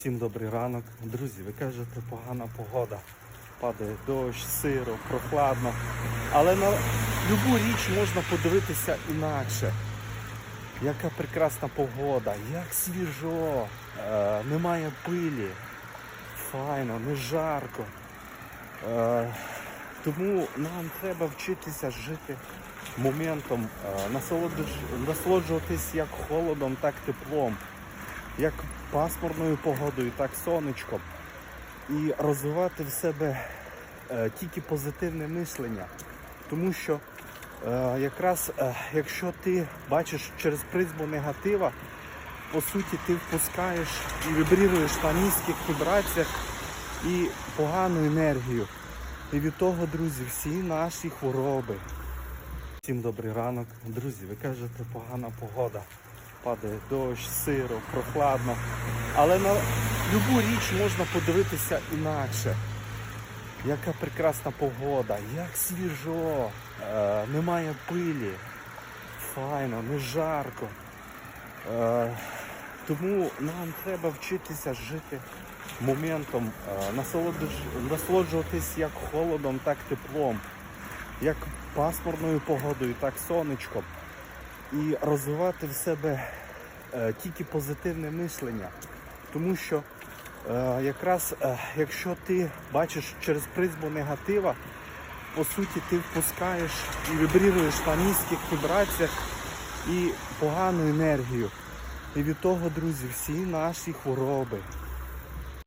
Всім добрий ранок. Друзі, ви кажете, погана погода. Падає дощ, сиро, прохладно. Але на любу річ можна подивитися інакше. Яка прекрасна погода, як свіжо, е, немає пилі, файно, не жарко. Е, тому нам треба вчитися жити моментом, е, насолоджуватись як холодом, так теплом як пасмурною погодою, так сонечком. І розвивати в себе е, тільки позитивне мислення. Тому що е, якраз е, якщо ти бачиш через призму негатива, по суті ти впускаєш і вибріруєш на низьких вібраціях і погану енергію. І від того, друзі, всі наші хвороби. Всім добрий ранок. Друзі, ви кажете, погана погода. Падає дощ, сиро, прохладно. Але на любу річ можна подивитися інакше. Яка прекрасна погода, як свіжо, е, немає пилі, файно, не жарко. Е, тому нам треба вчитися жити моментом, е, насолоджу- насолоджуватись як холодом, так теплом, як пасмурною погодою, так сонечком. І розвивати в себе е, тільки позитивне мислення. Тому що е, якраз е, якщо ти бачиш через призму негатива, по суті ти впускаєш і вибріруєш на низьких вібраціях і погану енергію. І від того, друзі, всі наші хвороби.